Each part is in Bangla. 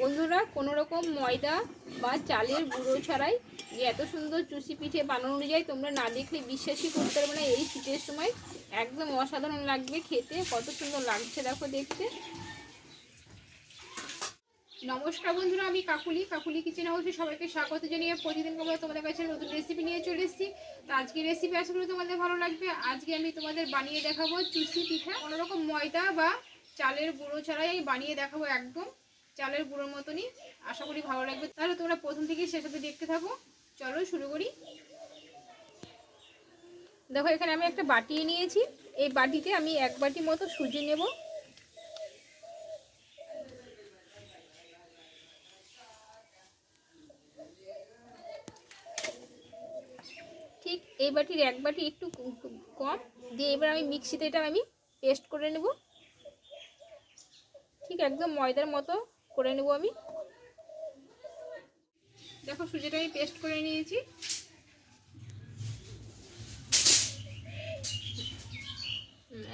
বন্ধুরা কোনো রকম ময়দা বা চালের গুঁড়ো ছাড়াই যে এত সুন্দর চুষি পিঠে বানানো যায়, তোমরা না দেখলে বিশ্বাসই করতে পারবে না। এই শীতের সময় একদম অসাধারণ লাগবে খেতে, কত সুন্দর লাগছে দেখো দেখতে। নমস্কার বন্ধুরা, আমি কাকুলি। কাকুলি কিচেন হাউসে সবাইকে স্বাগত জানিয়ে প্রতিদিন আমরা তোমাদের কাছে নতুন রেসিপি নিয়ে চলে এসেছি। তো আজকে রেসিপি আশা করি তোমাদের ভালো লাগবে। আজকে আমি তোমাদের বানিয়ে দেখাবো চুষি পিঠা। কোনো রকম ময়দা বা চালের গুঁড়ো ছাড়াই আমি বানিয়ে দেখাবো একদম। চালের গুঁড়োর মতনই। আশা করি ভালো লাগবে। তাহলে তোমরা প্রথম থেকে শেষ অবধি দেখতে থাকো। চলো শুরু করি। দেখো, এখানে আমি একটা বাটি নিয়েছি। এই বাটিতে আমি এক বাটি মতো সুজি নেব। ঠিক এই বাটির এক বাটি একটু কম। দিয়ে এবার আমি মিক্সিতে এটা আমি পেস্ট করে নেব। ঠিক একদম ময়দার মতো করে নেব আমি। দেখো সুজিটা আমি পেস্ট করে নিয়েছি।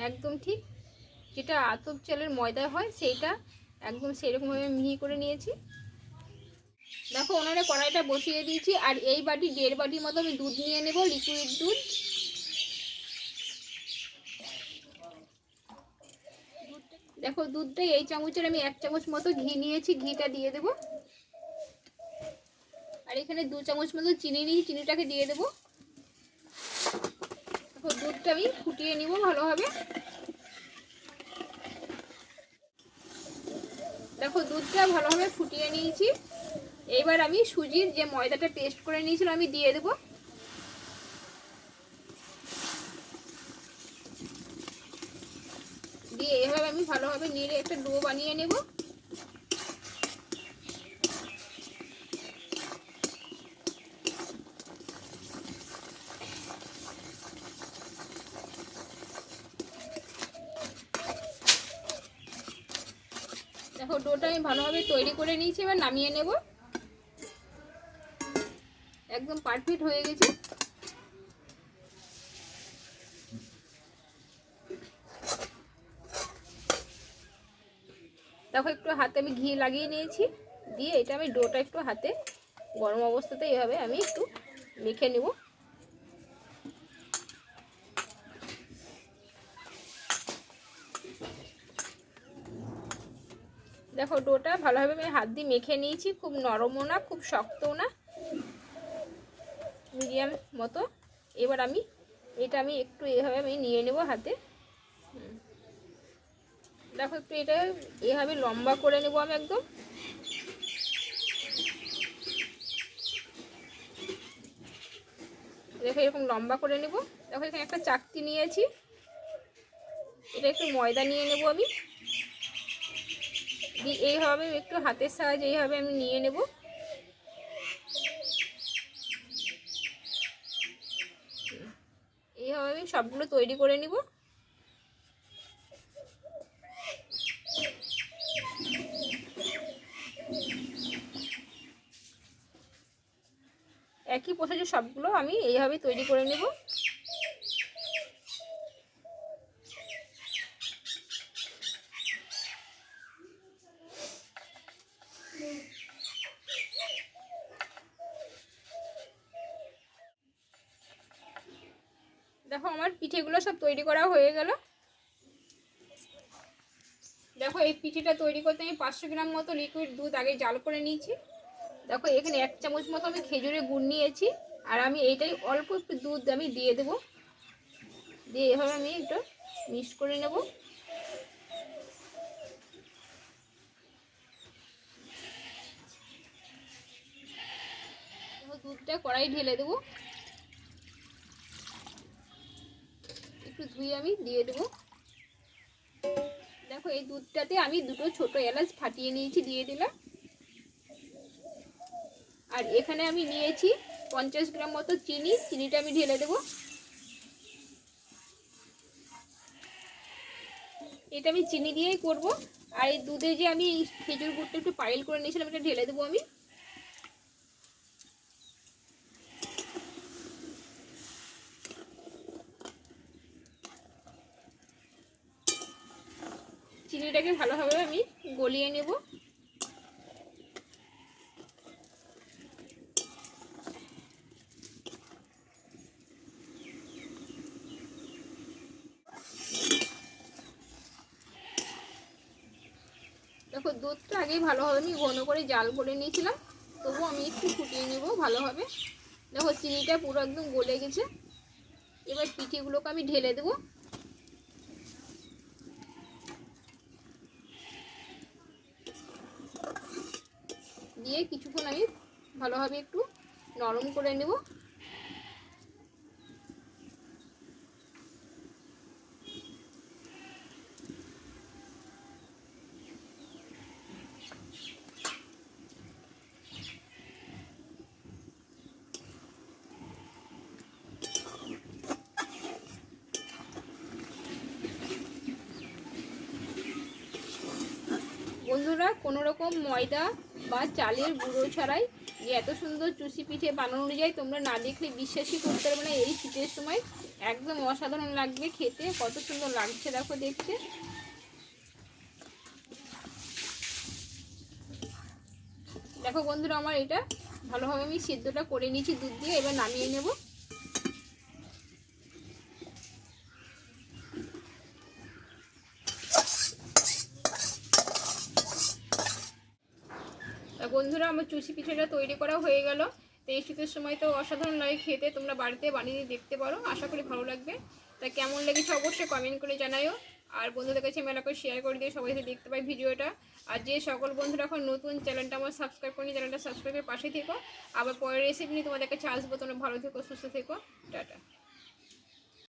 একদম ঠিক যেটা আতপ চালের ময়দা হয় সেইটা একদম সেরকমভাবে মিহি করে নিয়েছি। দেখো ওনারে কড়াইটা বসিয়ে দিয়েছি আর এই বাটি দেড় বাটির মতো আমি দুধ নিয়ে নেব লিকুইড দুধ। দেখো দুধটা, এই চামচের আমি এক চামচ মতো ঘি নিয়েছি, ঘিটা দিয়ে দেব। আর এখানে দু চামচ মতো চিনি নিয়েছি চিনিটাকে দিয়ে দেব। দেখো, দুধটা আমি ফুটিয়ে নিব ভালোভাবে। দেখো, দুধটা ভালোভাবে ফুটিয়ে নিয়েছি। এবার আমি সুজির যে ময়দাটা পেস্ট করে নিয়েছিলাম, আমি দিয়ে দেবো। দিয়ে এভাবে আমি ভালোভাবে নেড়ে একটা ডো বানিয়ে নেব। দেখো, ডোটা আমি ভালোভাবে তৈরি করে নিয়েছি, এবার নামিয়ে নেব। একদম পারফেক্ট হয়ে গেছে। দেখো একটু হাতে আমি ঘি লাগিয়ে নিয়েছি। দিয়ে এটা আমি ডোটা একটু হাতে, গরম অবস্থাতে এভাবে আমি একটু মেখে নেব। দেখো ডোটা ভালোভাবে আমি হাত দিয়ে মেখে নিয়েছি, খুব নরমও না, খুব শক্তও না। মিডিয়াম মতো। এবার আমি, এটা আমি একটু এভাবে আমি নিয়ে নেব হাতে। দেখো একটু এটা এভাবে লম্বা করে নেব আমি একদম। দেখো এরকম লম্বা করে নেব। দেখো এখানে একটা চাকতি নিয়েছি। এটা একটু ময়দা নিয়ে নেব আমি। এইভাবে একটু হাতের সাহায্যে এইভাবে আমি নিয়ে নেব। এইভাবে আমি সবগুলো তৈরি করে নিব। একই প্রসেসে সবগুলো আমি এইভাবে তৈরি করে নেব। দেখো আমার পিঠেগুলো সব তৈরি করা হয়ে গেল। দেখো এই পিঠেটা তৈরি করতে আমি পাঁচশো গ্রাম মতো লিকুইড দুধ আগে জাল করে নিয়েছি। দেখো, এখানে এক চামচ মতো আমি খেজুরের গুড় নিয়েছি, আর আমি এইটাই অল্প একটু দুধ আমি দিয়ে দেব। দিয়ে এভাবে আমি একটু মিক্স করে নেব। দুধটা কড়াই ঢেলে দেবো। একটু ধুয়ে আমি দিয়ে দেবো। দেখো, এই দুধটাতে আমি দুটো ছোট এলাচ ফাটিয়ে নিয়েছি, দিয়ে দিলাম। আর এখানে আমি নিয়েছি পঞ্চাশ গ্রাম মতো চিনি, চিনিটা আমি ঢেলে দেবো। এটা আমি চিনি দিয়েই করব। আর এই দুধে যে আমি খেজুর গুড়টা একটু পাইল করে নিয়েছিলাম, এটা ঢেলে দেবো আমি। চিনিটাকে ভালোভাবে আমি গলিয়ে নেব। দেখো, দুধটা আগেই ভালোভাবে আমি ঘন করে জাল করে নিয়েছিলাম। তবু আমি একটু ফুটিয়ে নেব ভালোভাবে দেখো, চিনিটা পুরো একদম গলে গেছে। এবার পিঠেগুলোকে আমি ঢেলে দেবো। দিয়ে কিছুক্ষণ আমি ভালোভাবে একটু নরম করে নেব বন্ধুরা কোনো রকম ময়দা বা চালের গুঁড়ো ছাড়াই যে এত সুন্দর চুষি পিঠে বানানো যায় তোমরা না দেখলে বিশ্বাসই করতে পারবে না। এই শীতের সময় একদম অসাধারণ লাগবে খেতে, কত সুন্দর লাগছে দেখো দেখতে। দেখো বন্ধুরা, আমার এটা ভালোভাবে আমি সিদ্ধটা করে নিয়েছি দুধ দিয়ে, এবার নামিয়ে নেব। বন্ধুরা, আমার চুষি পিঠেটা তৈরি করা হয়ে গেল। তো এই শীতের সময় তো অসাধারণ লাগে খেতে। তোমরা বাড়িতে বানিয়ে দেখতে পারো। আশা করি ভালো লাগবে। তা কেমন লেগেছে অবশ্যই কমেন্ট করে জানাও আর বন্ধুদের কাছে মেলা করে শেয়ার করে দিয়ে সবাই দেখতে পাই ভিডিওটা। আর যে সকল বন্ধুরা এখন নতুন চ্যানেলটা আমার সাবস্ক্রাইব করি চ্যানেলটা সাবস্ক্রাইবের পাশে থেকো। আবার পরের রেসিপি নিয়ে তোমাদের কাছে আসব। তোমরা ভালো থেকো, সুস্থ থেকো। টাটা।